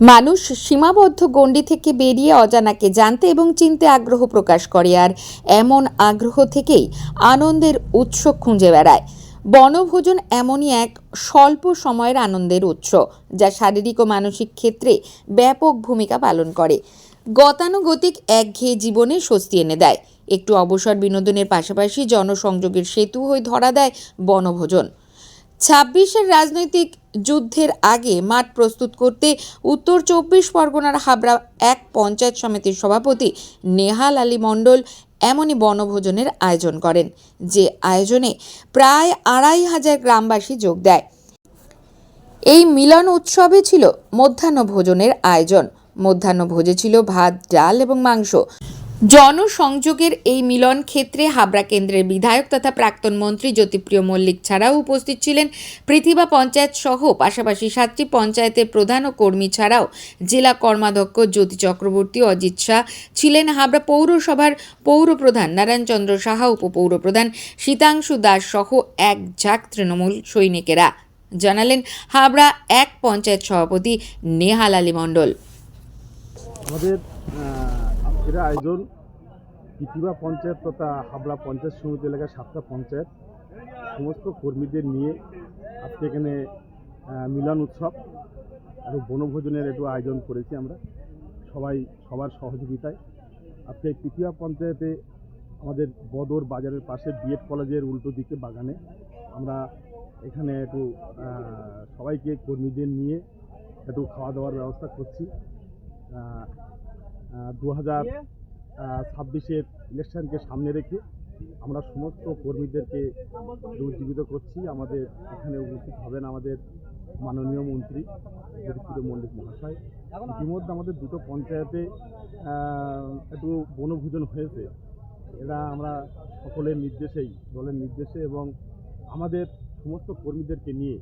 মানুষ সীমাবদ্ধ গণ্ডি থেকে বেরিয়ে অজানাকে জানতে এবং চিনতে আগ্রহ প্রকাশ করে, আর এমন আগ্রহ থেকেই আনন্দের উৎস খুঁজে বেড়ায়। বনভোজন এমনই এক স্বল্প সময়ের আনন্দের উৎস, যা শারীরিক ও মানসিক ক্ষেত্রে ব্যাপক ভূমিকা পালন করে। গতানুগতিক একঘেয়ে জীবনে স্বস্তি এনে দেয়। একটু অবসর বিনোদনের পাশাপাশি জনসংযোগের সেতু হয়ে ধরা দেয় বনভোজন। ছাব্বিশের রাজনৈতিক যুদ্ধের আগে মাঠ প্রস্তুত করতে উত্তর চব্বিশ পরগনার হাবড়া এক পঞ্চায়েত সমিতির সভাপতি নেহাল আলী মণ্ডল এমনই বনভোজনের আয়োজন করেন, যে আয়োজনে প্রায় আড়াই হাজার গ্রামবাসী যোগ দেয়। এই মিলন উৎসবে ছিল মধ্যাহ্ন ভোজনের আয়োজন। মধ্যাহ্ন ভোজে ছিল ভাত, ডাল এবং মাংস। জনসংযোগের এই মিলন ক্ষেত্রে হাবড়া কেন্দ্রের বিধায়ক তথা প্রাক্তন মন্ত্রী জ্যোতিপ্রিয় মল্লিক ছাড়াও উপস্থিত ছিলেন পৃথিবা পঞ্চায়েত সহ, পাশাপাশি সাতটি পঞ্চায়েতের প্রধান ও কর্মী ছাড়াও জেলা কর্মাধ্যক্ষ জ্যোতি চক্রবর্তী অজিত শাহ ছিলেন হাবড়া পৌরসভার পৌরপ্রধান নারায়ণচন্দ্র সাহা, উপপৌরপ্রধান শীতাংশু দাস সহ এক ঝাঁক তৃণমূল সৈনিকেরা। জানালেন হাবড়া এক পঞ্চায়েত সভাপতি নেহাল আলী মণ্ডল। আমাদের আজকের আয়োজন ইতিবা পঞ্চায়েত তথা হাবড়া পঞ্চায়েত সমিতি এলাকার সাতটা পঞ্চায়েত, সমস্ত কর্মীদের নিয়ে আজকে এখানে মিলন উৎসব এবং বনভোজনের একটু আয়োজন করেছি আমরা। সবাই, সবার সহযোগিতায়। আজকে পিথিয়া পঞ্চায়েতে আমাদের বদর বাজারের পাশে বিএড কলেজের উল্টো দিকে বাগানে আমরা এখানে একটু সবাইকে কর্মীদের নিয়ে একটু খাওয়া দাওয়ার ব্যবস্থা করছি। দু হাজার ছাব্বিশের ইলেকশনকে সামনে রেখে আমরা সমস্ত কর্মীদেরকে উজ্জীবিত করছি। আমাদের এখানে উপস্থিত হবেন আমাদের মাননীয় মন্ত্রী যদুপুর মল্লিক মহাশয়। ইতিমধ্যে আমাদের দুটো পঞ্চায়েতে একটু বনভোজন হয়েছে। এরা আমরা সকলের নির্দেশেই, দলের নির্দেশে এবং আমাদের সমস্ত কর্মীদেরকে নিয়ে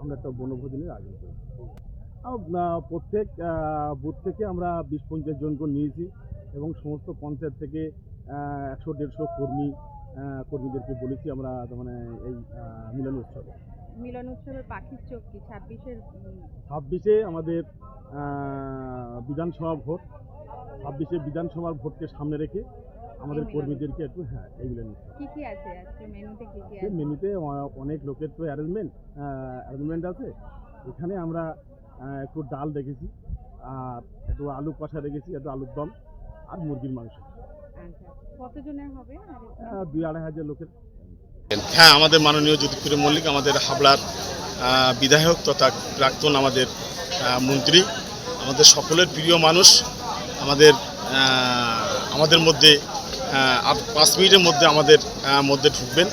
আমরা একটা বনভোজনের আয়োজন করি প্রত্যেক বুথ থেকে আমরা বিশ পঞ্চাশ জন করে নিয়েছি। এবং সমস্ত পঞ্চায়েত থেকে একশো দেড়শো কর্মী কর্মীদেরকে বলেছি আমরা মানে এই মিলন উৎসবে। মিলন উৎসবের পাখির চোখ কি? ছাব্বিশের ছাব্বিশে আমাদের বিধানসভা ভোট। ছাব্বিশে বিধানসভার ভোটকে সামনে রেখে আমাদের কর্মীদেরকে একটু হ্যাঁ এই মিলন উৎসব। কি কি আছে আজকে? মেনুতে কি কি আছে? মেনুতে অনেক লোকের তো অ্যারেঞ্জমেন্ট অ্যারেঞ্জমেন্ট আছে। এখানে আমরা একটু ডাল রেখেছি আর একটু আলু কষা রেখেছি একটু আলুর দম। আর মুরগির মাংস। আচ্ছা কতজনের হবে? দুই আড়াই হাজার লোকের। হ্যাঁ আমাদের মাননীয় জ্যোতিপ্রিয় মল্লিক আমাদের হাবড়ার বিধায়ক তথা প্রাক্তন আমাদের মন্ত্রী আমাদের সকলের প্রিয় মানুষ আমাদের আমাদের মধ্যে আর পাঁচ মিনিটের মধ্যে আমাদের মধ্যে ঢুকবেন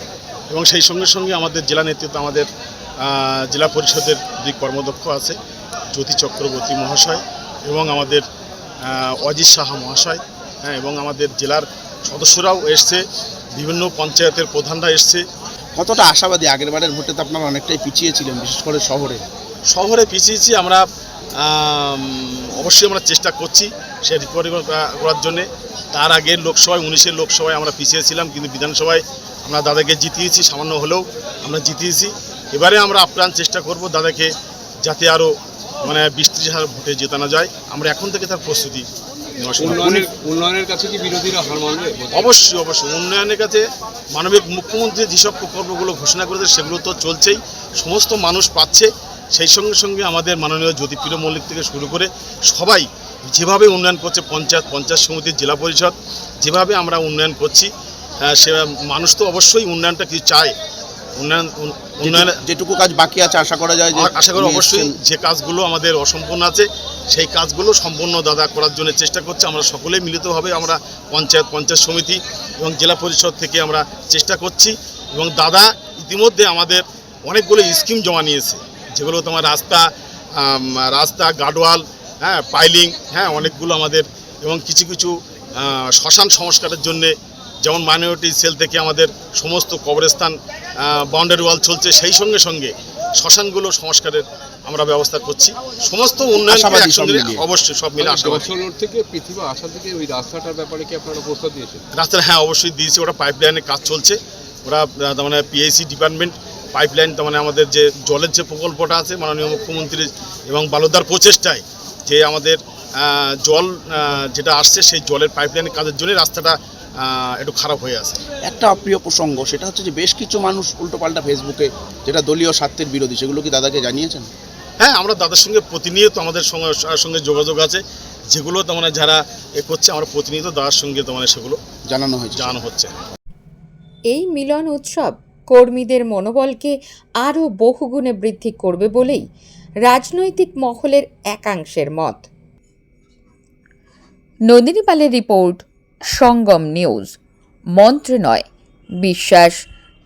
এবং সেই সঙ্গে সঙ্গে আমাদের জেলা নেতৃত্ব আমাদের জেলা পরিষদের দুই কর্মদক্ষ আছে জ্যোতি চক্রবর্তী মহাশয় এবং আমাদের অজিত সাহা মহাশয় হ্যাঁ এবং আমাদের জেলার সদস্যরাও এসছে বিভিন্ন পঞ্চায়েতের প্রধানরা এসছে। কতটা আশাবাদী? আগের বারের ভোটে তো আপনারা অনেকটাই পিছিয়ে ছিলেন বিশেষ করে শহরে। শহরে পিছিয়েছি আমরা অবশ্যই আমরা চেষ্টা করছি সে রিকভারি করার জন্যে। তার আগে লোকসভায় উনিশের লোকসভায় আমরা পিছিয়ে ছিলাম কিন্তু বিধানসভায় আমরা দাদাকে জিতিয়েছি সামান্য হলেও আমরা জিতিয়েছি। এবারে আমরা আপ্রাণ চেষ্টা করব দাদাকে যাতে আরও মানে বিশ ত্রিশ হাজার ভোটে জেতানো যায় আমরা এখন থেকে তার প্রস্তুতি নেওয়া উন্নয়নের উন্নয়নের কাছে কি বিরোধীরা হার মানবে? অবশ্যই অবশ্যই। উন্নয়নের কাছে মানবিক মুখ্যমন্ত্রী যেসব প্রকল্পগুলো ঘোষণা করেছে সেগুলো তো চলছেই। সমস্ত মানুষ পাচ্ছে। সেই সঙ্গে সঙ্গে আমাদের মাননীয় জ্যোতিপ্রিয় মল্লিক থেকে শুরু করে সবাই যেভাবে উন্নয়ন করছে পঞ্চায়েত পঞ্চায়েত সমিতির জেলা পরিষদ যেভাবে আমরা উন্নয়ন করছি সে মানুষ তো অবশ্যই উন্নয়নটা কিছু চায়। উন্নয়ন উন্নয়নের যেটুকু কাজ বাকি আছে আশা করা যায় যে আশা করি অবশ্যই যে কাজগুলো আমাদের অসম্পূর্ণ আছে সেই কাজগুলো সম্পূর্ণ দাদা করার জন্য চেষ্টা করছে। আমরা সকলে মিলিতভাবে আমরা পঞ্চায়েত পঞ্চায়েত সমিতি এবং জেলা পরিষদ থেকে আমরা চেষ্টা করছি এবং দাদা ইতিমধ্যে আমাদের অনেকগুলো স্কিম জমা নিয়েছে যেগুলো তোমার রাস্তা রাস্তা গার্ডওয়াল হ্যাঁ পাইলিং হ্যাঁ অনেকগুলো আমাদের এবং কিছু কিছু শ্মশান সংস্কারের জন্যে যেমন মাইনরিটি সেল থেকে আমাদের সমস্ত কবরস্থান বাউন্ডারি ওয়াল চলছে সেই সঙ্গে সঙ্গে শ্মশানগুলো সংস্কারের আমরা ব্যবস্থা করছি। সমস্ত উন্নয়ন। অবশ্যই সব মিলে দর্শন থেকে পৃথিবী আসা থেকে ওই রাস্তাটার ব্যাপারে কি আপনারা প্রস্তাব দিয়েছেন? হ্যাঁ অবশ্যই দিয়েছি। ওরা পাইপ লাইনের কাজ চলছে। ওরা তার মানে পিএসসি ডিপার্টমেন্ট পাইপ লাইন তার মানে আমাদের যে জলের যে প্রকল্পটা আছে মাননীয় মুখ্যমন্ত্রী এবং বালুদার প্রচেষ্টায় যে আমাদের জল যেটা আসছে সেই জলের পাইপলাইনের কাজের জন্য রাস্তাটা একটু খারাপ হয়ে আছে। একটা অপ্রিয় প্রসঙ্গ সেটা হচ্ছে যে বেশ কিছু মানুষ উল্টোপাল্টা ফেসবুকে যেটা দলীয় স্বার্থের বিরোধী সেগুলো কি দাদাকে জানিয়েছেন? হ্যাঁ আমরা দাদার সঙ্গে প্রতিনিয়ত আমাদের সঙ্গে সঙ্গে যোগাযোগ আছে। যেগুলো তো মানে যারা এ করছে আমরা প্রতিনিয়ত দাদার সঙ্গে তো মানে সেগুলো জানানো হয়েছে। জানানো হচ্ছে। এই মিলন উৎসব কর্মীদের মনোবলকে আরও বহুগুণে বৃদ্ধি করবে বলেই রাজনৈতিক মহলের একাংশের মত। নন্দিনী পালের রিপোর্ট সঙ্গম নিউজ মন্ত্র নয় বিশ্বাস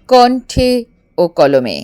কণ্ঠে ও কলমে।